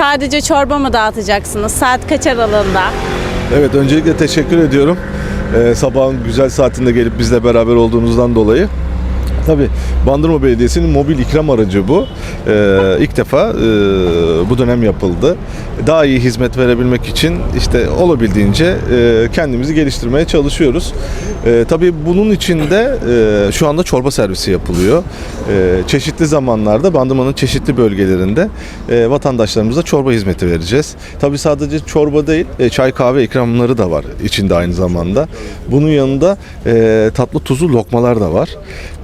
Sadece çorba mı dağıtacaksınız? Saat kaç aralığında? Evet öncelikle teşekkür ediyorum. Ee, sabahın güzel saatinde gelip bizle beraber olduğunuzdan dolayı. Tabii Bandırma Belediyesi'nin mobil ikram aracı bu. Ee, ilk defa e, bu dönem yapıldı. Daha iyi hizmet verebilmek için işte olabildiğince e, kendimizi geliştirmeye çalışıyoruz. E, tabii bunun için de e, şu anda çorba servisi yapılıyor. E, çeşitli zamanlarda Bandırma'nın çeşitli bölgelerinde e, vatandaşlarımıza çorba hizmeti vereceğiz. Tabii sadece çorba değil, e, çay kahve ikramları da var içinde aynı zamanda. Bunun yanında e, tatlı tuzlu lokmalar da var.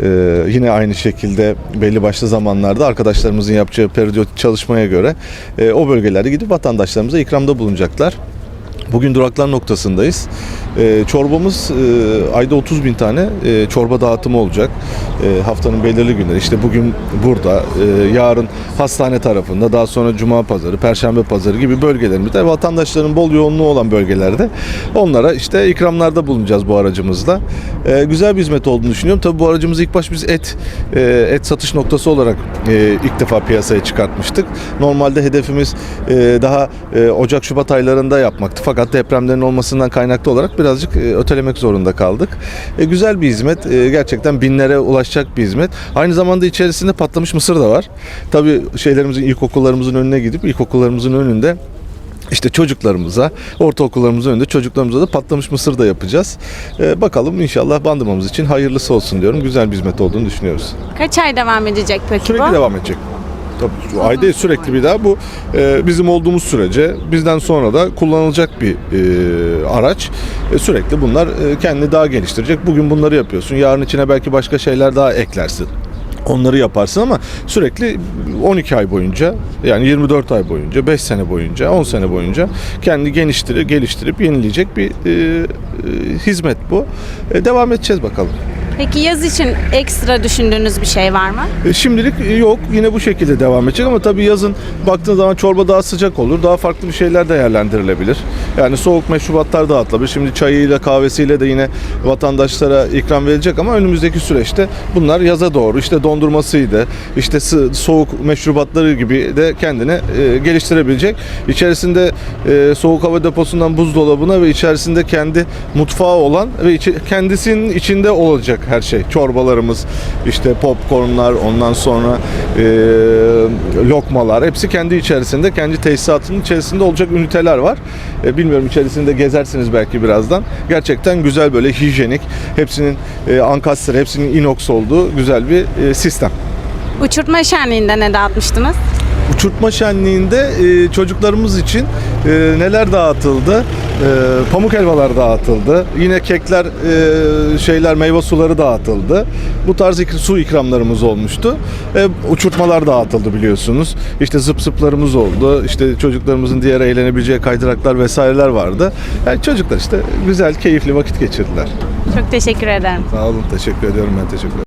E, yine aynı şekilde belli başlı zamanlarda arkadaşlarımızın yapacağı periyodik çalışmaya göre e, o bölgelerde gidip vatandaşlarımıza ikramda bulunacaklar. Bugün duraklar noktasındayız. Ee, çorbamız e, ayda 30 bin tane e, çorba dağıtımı olacak. E, haftanın belirli günleri. İşte bugün burada, e, yarın hastane tarafında, daha sonra cuma pazarı, perşembe pazarı gibi bölgelerimizde vatandaşların bol yoğunluğu olan bölgelerde onlara işte ikramlarda bulunacağız bu aracımızla. E, güzel bir hizmet olduğunu düşünüyorum. Tabii bu aracımızı ilk baş biz et e, et satış noktası olarak e, ilk defa piyasaya çıkartmıştık. Normalde hedefimiz e, daha e, Ocak Şubat aylarında yapmaktı. Fakat depremlerin olmasından kaynaklı olarak birazcık e, ötelemek zorunda kaldık. E, güzel bir hizmet. E, gerçekten binlere ulaşacak bir hizmet. Aynı zamanda içerisinde patlamış mısır da var. Tabii şeylerimizin ilkokullarımızın önüne gidip ilkokullarımızın önünde işte çocuklarımıza, ortaokullarımızın önünde çocuklarımıza da patlamış mısır da yapacağız. E, bakalım inşallah bandırmamız için hayırlısı olsun diyorum. Güzel bir hizmet olduğunu düşünüyoruz. Kaç ay devam edecek peki Sürekli bu? devam edecek. Tabii ayda sürekli bir daha bu e, bizim olduğumuz sürece bizden sonra da kullanılacak bir e, araç. E, sürekli bunlar e, kendini daha geliştirecek. Bugün bunları yapıyorsun. Yarın içine belki başka şeyler daha eklersin. Onları yaparsın ama sürekli 12 ay boyunca yani 24 ay boyunca 5 sene boyunca 10 sene boyunca kendi geliştirip geliştirip yenileyecek bir e, e, hizmet bu. E, devam edeceğiz bakalım. Peki yaz için ekstra düşündüğünüz bir şey var mı? E, Şimdilik yok. Yine bu şekilde devam edecek ama tabii yazın baktığın zaman çorba daha sıcak olur. Daha farklı bir şeyler değerlendirilebilir. Yani soğuk meşrubatlar dağıtılabilir. Şimdi çayıyla kahvesiyle de yine vatandaşlara ikram verilecek ama önümüzdeki süreçte bunlar yaza doğru işte dondurmasıydı, işte soğuk meşrubatları gibi de kendini e, geliştirebilecek. İçerisinde e, soğuk hava deposundan buzdolabına ve içerisinde kendi mutfağı olan ve kendisinin içinde olacak her şey. Çorbalarımız, işte popcornlar, ondan sonra e, lokmalar hepsi kendi içerisinde, kendi tesisatının içerisinde olacak üniteler var. E, bilmiyorum içerisinde gezersiniz belki birazdan. Gerçekten güzel böyle hijyenik, hepsinin e, ankastre, hepsinin inox olduğu güzel bir e, sistem. Uçurtma şenliğinde ne dağıtmıştınız? Uçurtma şenliğinde e, çocuklarımız için e, neler dağıtıldı? E, pamuk helvalar dağıtıldı. Yine kekler, e, şeyler, meyve suları dağıtıldı. Bu tarz ik- su ikramlarımız olmuştu. E, uçurtmalar dağıtıldı biliyorsunuz. İşte zıp zıplarımız oldu. İşte çocuklarımızın diğer eğlenebileceği kaydıraklar vesaireler vardı. Yani çocuklar işte güzel, keyifli vakit geçirdiler. Çok teşekkür ederim. Sağ olun, teşekkür ediyorum ben teşekkür ederim.